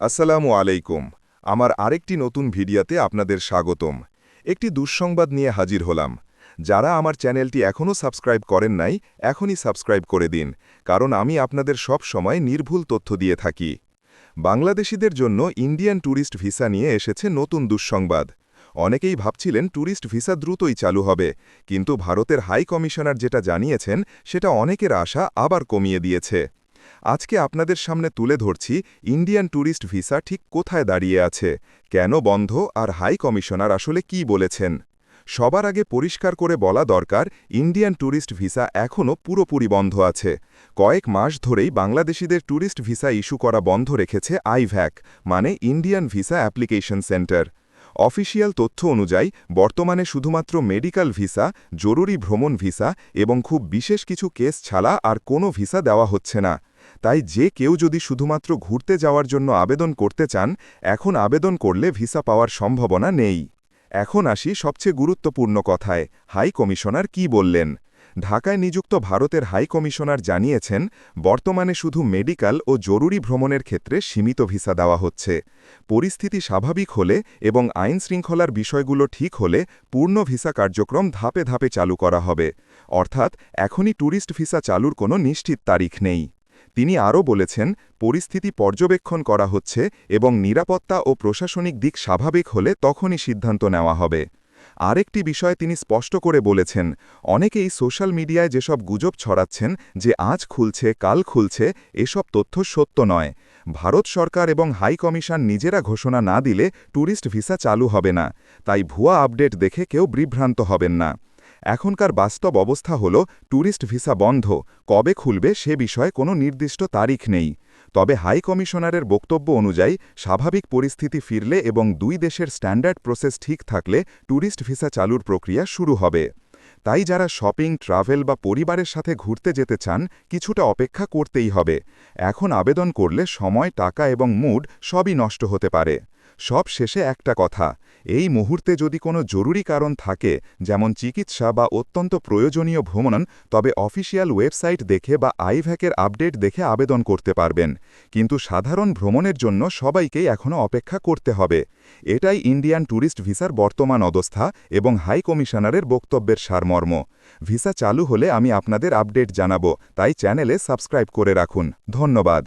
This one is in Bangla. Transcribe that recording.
আসসালামু আলাইকুম। আমার আরেকটি নতুন ভিডিওতে আপনাদের স্বাগতম। একটি দুঃসংবাদ নিয়ে হাজির হলাম। যারা আমার চ্যানেলটি এখনও সাবস্ক্রাইব করেন নাই, এখনই সাবস্ক্রাইব করে দিন, কারণ আমি আপনাদের সব সময় নির্ভুল তথ্য দিয়ে থাকি। বাংলাদেশিদের জন্য ইন্ডিয়ান ট্যুরিস্ট ভিসা নিয়ে এসেছে নতুন দুঃসংবাদ। অনেকেই ভাবছিলেন ট্যুরিস্ট ভিসা দ্রুতই চালু হবে, কিন্তু ভারতের হাই কমিশনার যেটা জানিয়েছেন, সেটা অনেকের আশা আবার কমিয়ে দিয়েছে। আজকে আপনাদের সামনে তুলে ধরছি ইন্ডিয়ান ট্যুরিস্ট ভিসা ঠিক কোথায় দাঁড়িয়ে আছে, কেন বন্ধ আর হাই কমিশনার আসলে কি বলেছেন। সবার আগে পরিষ্কার করে বলা দরকার, ইন্ডিয়ান ট্যুরিস্ট ভিসা এখনও পুরোপুরি বন্ধ আছে। কয়েক মাস ধরেই বাংলাদেশিদের ট্যুরিস্ট ভিসা ইস্যু করা বন্ধ রেখেছে আইভ্যাক মানে Indian visa application centre. Official তথ্য অনুযায়ী, বর্তমানে শুধুমাত্র মেডিকেল ভিসা, জরুরি ভ্রমণ ভিসা এবং খুব বিশেষ কিছু কেস ছাড়া আর কোনো ভিসা দেওয়া হচ্ছে না। তাই যে কেউ যদি শুধুমাত্র ঘুরতে যাওয়ার জন্য আবেদন করতে চান, এখন আবেদন করলে ভিসা পাওয়ার সম্ভাবনা নেই। এখন আসি সবচেয়ে গুরুত্বপূর্ণ কথায়, হাই কমিশনার কি বললেন? ঢাকায় নিযুক্ত ভারতের হাই কমিশনার জানিয়েছেন, বর্তমানে শুধু মেডিকেল ও জরুরি ভ্রমণের ক্ষেত্রে সীমিত ভিসা দেওয়া হচ্ছে। পরিস্থিতি স্বাভাবিক হলে এবং আইন শৃঙ্খলার বিষয়গুলো ঠিক হলে পূর্ণ ভিসা কার্যক্রম ধাপে ধাপে চালু করা হবে। অর্থাৎ এখনই ট্যুরিস্ট ভিসা চালুর কোনো নিশ্চিত তারিখ নেই। তিনি আরও বলেছেন, পরিস্থিতি পর্যবেক্ষণ করা হচ্ছে এবং নিরাপত্তা ও প্রশাসনিক দিক স্বাভাবিক হলে তখনই সিদ্ধান্ত নেওয়া হবে। আরেকটি বিষয় তিনি স্পষ্ট করে বলেছেন, অনেকেই সোশ্যাল মিডিয়ায় যেসব গুজব ছড়াচ্ছেন যে আজ খুলছে, কাল খুলছে, এসব তথ্য সত্য নয়। ভারত সরকার এবং হাই কমিশন নিজেরা ঘোষণা না দিলে ট্যুরিস্ট ভিসা চালু হবে না, তাই ভুয়া আপডেট দেখে কেউ বিভ্রান্ত হবেন না। এখনকার বাস্তব অবস্থা হল ট্যুরিস্ট ভিসা বন্ধ, কবে খুলবে সে বিষয়ে কোনো নির্দিষ্ট তারিখ নেই। তবে হাই কমিশনারের বক্তব্য অনুযায়ী, স্বাভাবিক পরিস্থিতি ফিরলে এবং দুই দেশের স্ট্যান্ডার্ড প্রসেস ঠিক থাকলে ট্যুরিস্ট ভিসা চালুর প্রক্রিয়া শুরু হবে। তাই যারা শপিং, ট্রাভেল বা পরিবারের সাথে ঘুরতে যেতে চান, কিছুটা অপেক্ষা করতেই হবে। এখন আবেদন করলে সময়, টাকা এবং মুড সবই নষ্ট হতে পারে। সব শেষে একটা কথা, এই মুহূর্তে যদি কোনো জরুরি কারণ থাকে, যেমন চিকিৎসা বা অত্যন্ত প্রয়োজনীয় ভ্রমণ তবে অফিসিয়াল ওয়েবসাইট দেখে বা আইভ্যাকের আপডেট দেখে আবেদন করতে পারবেন। কিন্তু সাধারণ ভ্রমণের জন্য সবাইকেই এখনও অপেক্ষা করতে হবে। এটাই ইন্ডিয়ান ট্যুরিস্ট ভিসার বর্তমান অবস্থা এবং হাই কমিশনারের বক্তব্যের সারমর্ম। ভিসা চালু হলে আমি আপনাদের আপডেট জানাব, তাই চ্যানেলে সাবস্ক্রাইব করে রাখুন। ধন্যবাদ।